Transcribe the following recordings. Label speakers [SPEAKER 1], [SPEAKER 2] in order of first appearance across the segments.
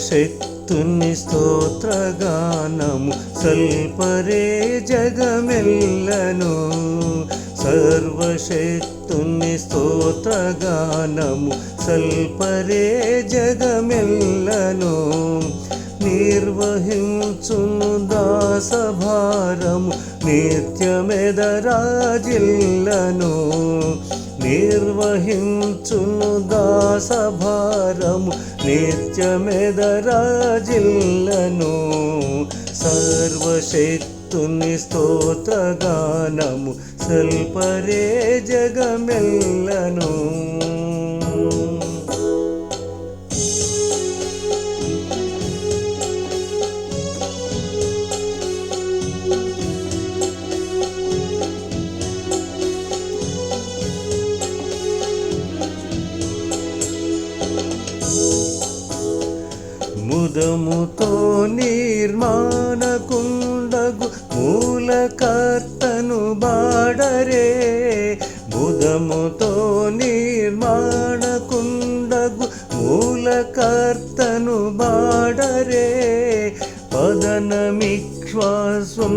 [SPEAKER 1] శక్తుని స్తోత్రగానము. సల్పరే జగమెల్లను. సర్వశక్తుని స్తోత్రగానము. సల్పరే జగమెల్లను. నిర్వహించును దాసభారము. నిత్యమెదరాజిల్లను. నిర్వహించును దాసభారము. నిత్యమెదరాజిల్లను సర్వశక్తుని స్తోత్రగానము సల్పరే జగమెల్లను ముదముతో నిర్మాణకుండగు మూలకర్తను బాడరే. ముదముతో నిర్మాణకుండగు మూలకర్తను బాడరే. పదనమిక్ష్వాసం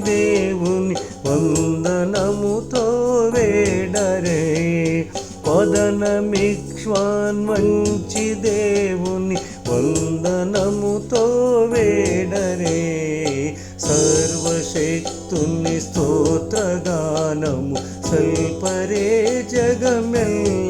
[SPEAKER 1] దేవుని వందనముతో వేడరే. పదనమిక్ష్వాన్ మంచి దేవుని వందనముతో వేడరే. సర్వశక్తుని స్తోత్రగానము సల్పరే జగమెల్లను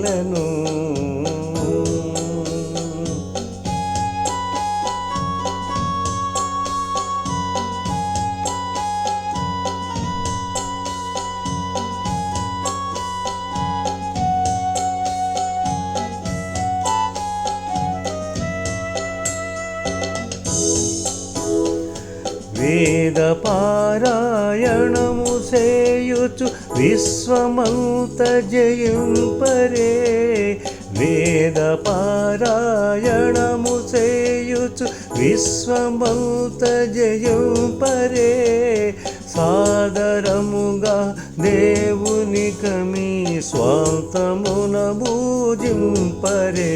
[SPEAKER 1] వేద పారాయణము సేయుచు విశ్వమంత జయింపరే. వేద పారాయణము సేయుచు విశ్వమంత జయింపరే. సాదరముగా దేవుని కమి స్వాంతమున భూజింపరే.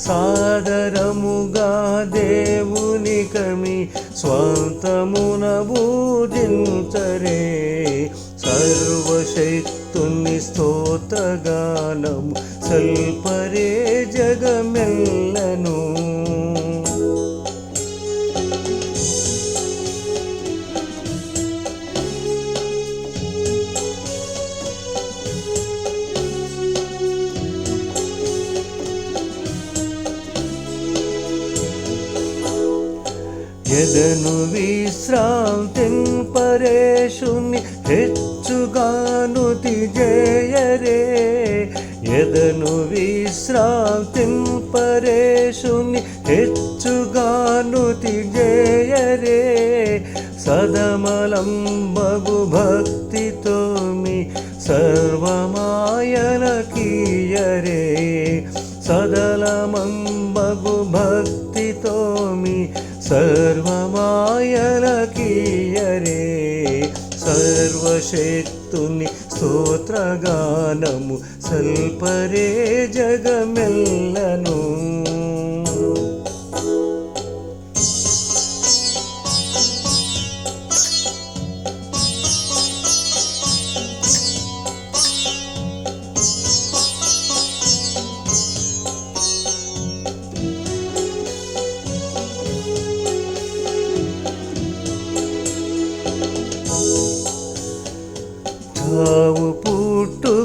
[SPEAKER 1] సాదరముగా దేవుని కమి స్వాంతమున భూజించరే సర్వశక్తుని స్తోత్రగానము సల్పరే జగమెల్లను. ఎదను విశ్రాంతిం పరేషుని హెచ్చుగాను తిజయరే. ఎదను విశ్రాంతిం పరేషుని హెచ్చుగాను తిజయరే. సదమలం బగు భక్తితో మీ సర్వమాయన కీయరే. సదలమం బగు భక్తి మీ సర్వమాయన సర్వశక్తుని స్తోత్రగానము సల్పరే జగమెల్లను.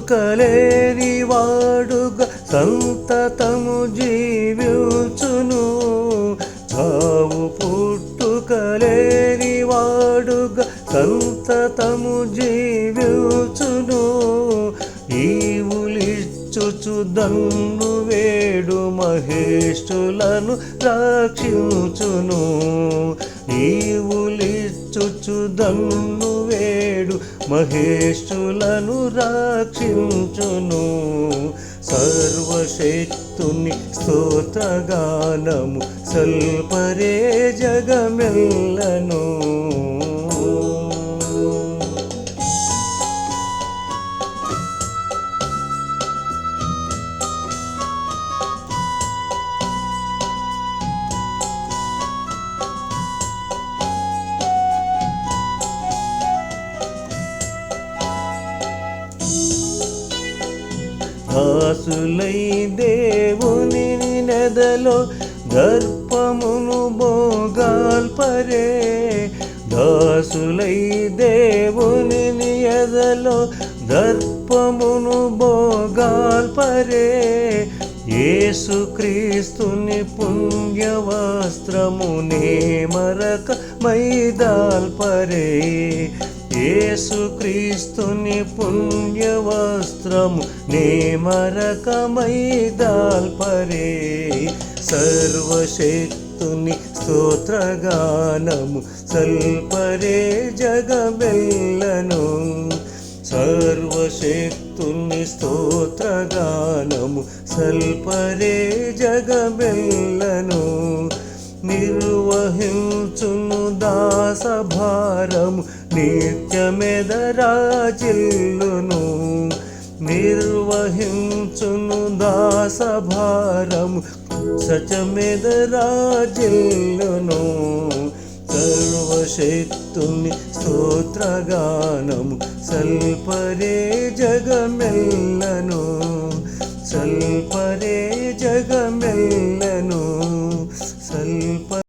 [SPEAKER 1] దొరకలేని వాడుగా సంతతము జీవించును. చావు పుట్టుకలేని వాడుగా సంతతము జీవించును. ఈవులిచ్చుచు దన్ను వేడు మహేష్టులను రక్షించును. ఈవులిచ్చుచు దన్ను వేడు మహేష్టులను రక్షించును. సర్వశక్తుని స్తోత్రగానము సల్పరే జగమెల్లను. దాసులై దేవుని నెదలో దర్పమును భోగాల్పరే. దాసులై దేవుని ఎదలో దర్పమును భోగాల్పరే. యేసుక్రీస్తుని పుణ్యవస్త్రమునే మరక మైదాల్పరే. యేసుక్రీస్తుని పుణ్యవస్త్రము నే మరకమై దాల్పరే. సర్వశక్తుని స్తోత్రగానము సల్పరే జగబెల్లను సర్వశక్తుని స్తోత్రగానము సల్పరే జగబెల్లను నిర్వహించును దాసభారము నిత్యమెదరాజిల్లును నిర్వహించును దాసభారము. సచమెదరాజిల్లును సర్వశక్తుని స్తోత్రగానము. సల్పరే జగమెల్లను సల్పరే జగమెల్లను